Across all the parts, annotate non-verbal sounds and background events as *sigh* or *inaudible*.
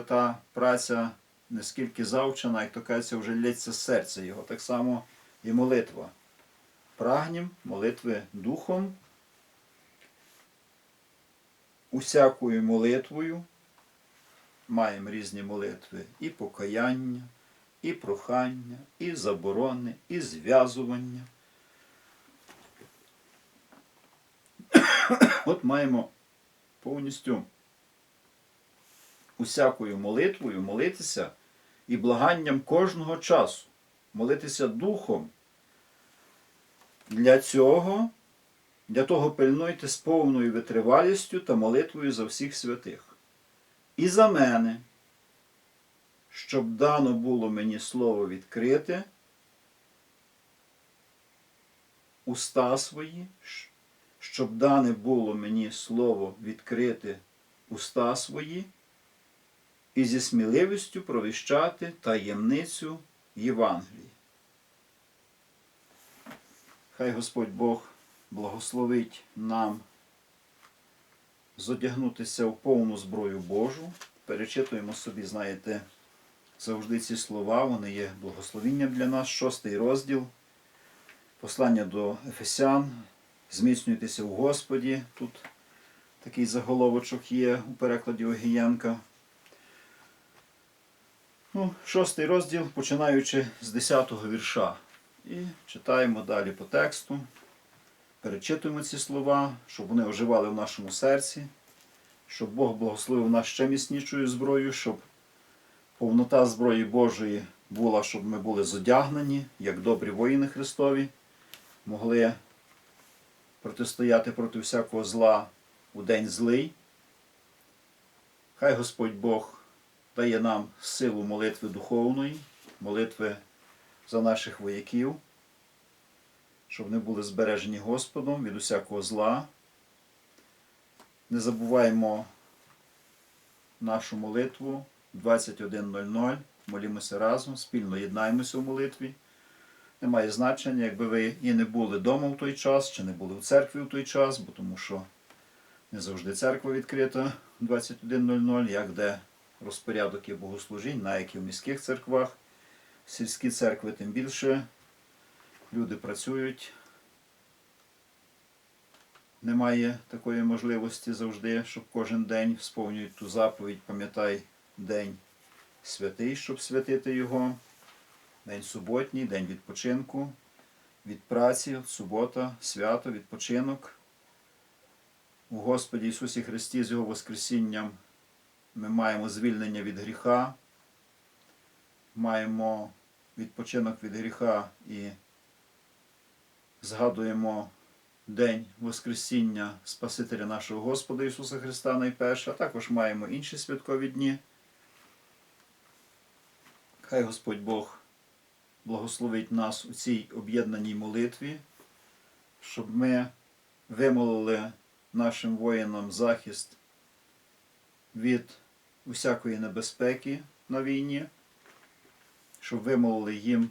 та праця не скільки завчена, як то кажеться, вже лється з серця його. Так само і молитва. Прагнім молитви духом, усякою молитвою. Маємо різні молитви і покаяння, і прохання, і заборони, і зв'язування. От маємо повністю усякою молитвою молитися і благанням кожного часу, молитися духом. Для цього, для того пильнуйте з повною витривалістю та молитвою за всіх святих. І за мене, щоб дано було мені слово відкрите, уста свої, щоб дане було мені слово відкрити уста свої, і зі сміливістю провіщати таємницю Євангелії. Хай Господь Бог благословить нам зодягнутися в повну зброю Божу. Перечитуємо собі, знаєте, завжди ці слова, вони є благословінням для нас. Шостий розділ. Послання до Ефесян. Зміцнюйтеся в Господі. Тут такий заголовочок є у перекладі Огієнка. Ну, шостий розділ, починаючи з 10-го вірша. І читаємо далі по тексту. Перечитуємо ці слова, щоб вони оживали в нашому серці, щоб Бог благословив нас ще міцнішою зброєю, щоб повнота зброї Божої була, щоб ми були зодягнені, як добрі воїни Христові, могли протистояти проти всякого зла у день злий. Хай Господь Бог дає нам силу молитви духовної, молитви за наших вояків, щоб вони були збережені Господом від усякого зла. Не забуваємо нашу молитву 21.00. Молімося разом, спільно єднаємося в молитві. Немає значення, якби ви і не були вдома в той час, чи не були в церкві в той час, бо тому що не завжди церква відкрита 21.00, як де розпорядок є богослужінь, на як і в міських церквах. Сільські церкви тим більше. Люди працюють. Немає такої можливості завжди, щоб кожен день сповнюють ту заповідь, пам'ятай день святий, щоб святити його. День суботній, день відпочинку, від праці, субота, свято, відпочинок. У Господі Ісусі Христі з Його Воскресінням ми маємо звільнення від гріха, маємо відпочинок від гріха і згадуємо День Воскресіння Спасителя нашого Господа Ісуса Христа найперше, а також маємо інші святкові дні. Хай Господь Бог благословить нас у цій об'єднаній молитві, щоб ми вимолили нашим воїнам захист від усякої небезпеки на війні, щоб вимолили їм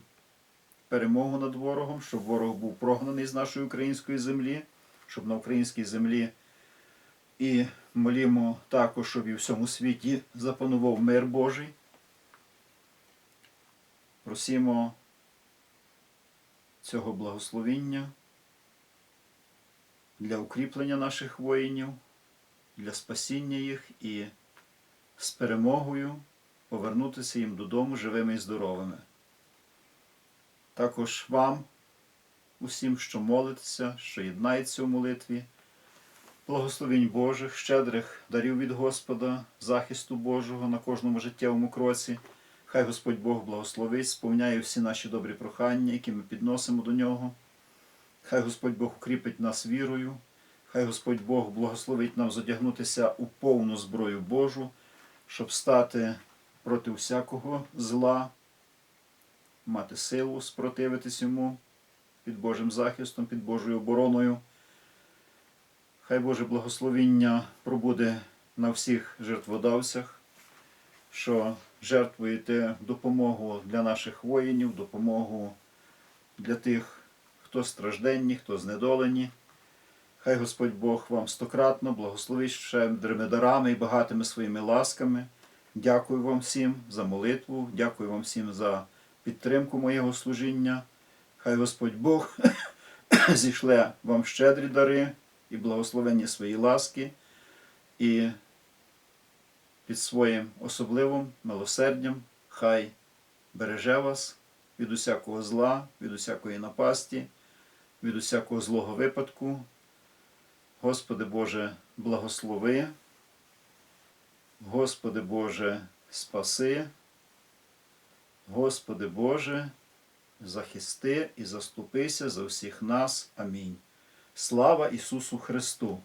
перемогу над ворогом, щоб ворог був прогнаний з нашої української землі, щоб на українській землі і молімо також, щоб і в всьому світі запанував мир Божий. Просімо цього благословіння для укріплення наших воїнів, для спасіння їх і з перемогою повернутися їм додому живими і здоровими. Також вам, усім, що молитеся, що єднається у молитві, благословінь Божих, щедрих дарів від Господа, захисту Божого на кожному життєвому кроці. Хай Господь Бог благословить, сповняє всі наші добрі прохання, які ми підносимо до Нього. Хай Господь Бог укріпить нас вірою, хай Господь Бог благословить нам задягнутися у повну зброю Божу, щоб стати проти всякого зла, мати силу спротивитись йому під Божим захистом, під Божою обороною. Хай Боже благословіння пробуде на всіх жертводавцях, що жертвуєте допомогу для наших воїнів, допомогу для тих, хто стражденні, хто знедолені. Хай Господь Бог вам стократно благословить щедрими дарами і багатими своїми ласками, Дякую вам всім за молитву, дякую вам всім за підтримку моєго служіння. Хай Господь Бог *coughs* зійшле вам щедрі дари і благословення свої ласки, і під своїм особливим милосердям хай береже вас від усякого зла, від усякої напасті, від усякого злого випадку. Господи Боже, благослови. Господи Боже, спаси. Господи Боже, захисти і заступися за всіх нас. Амінь. Слава Ісусу Христу!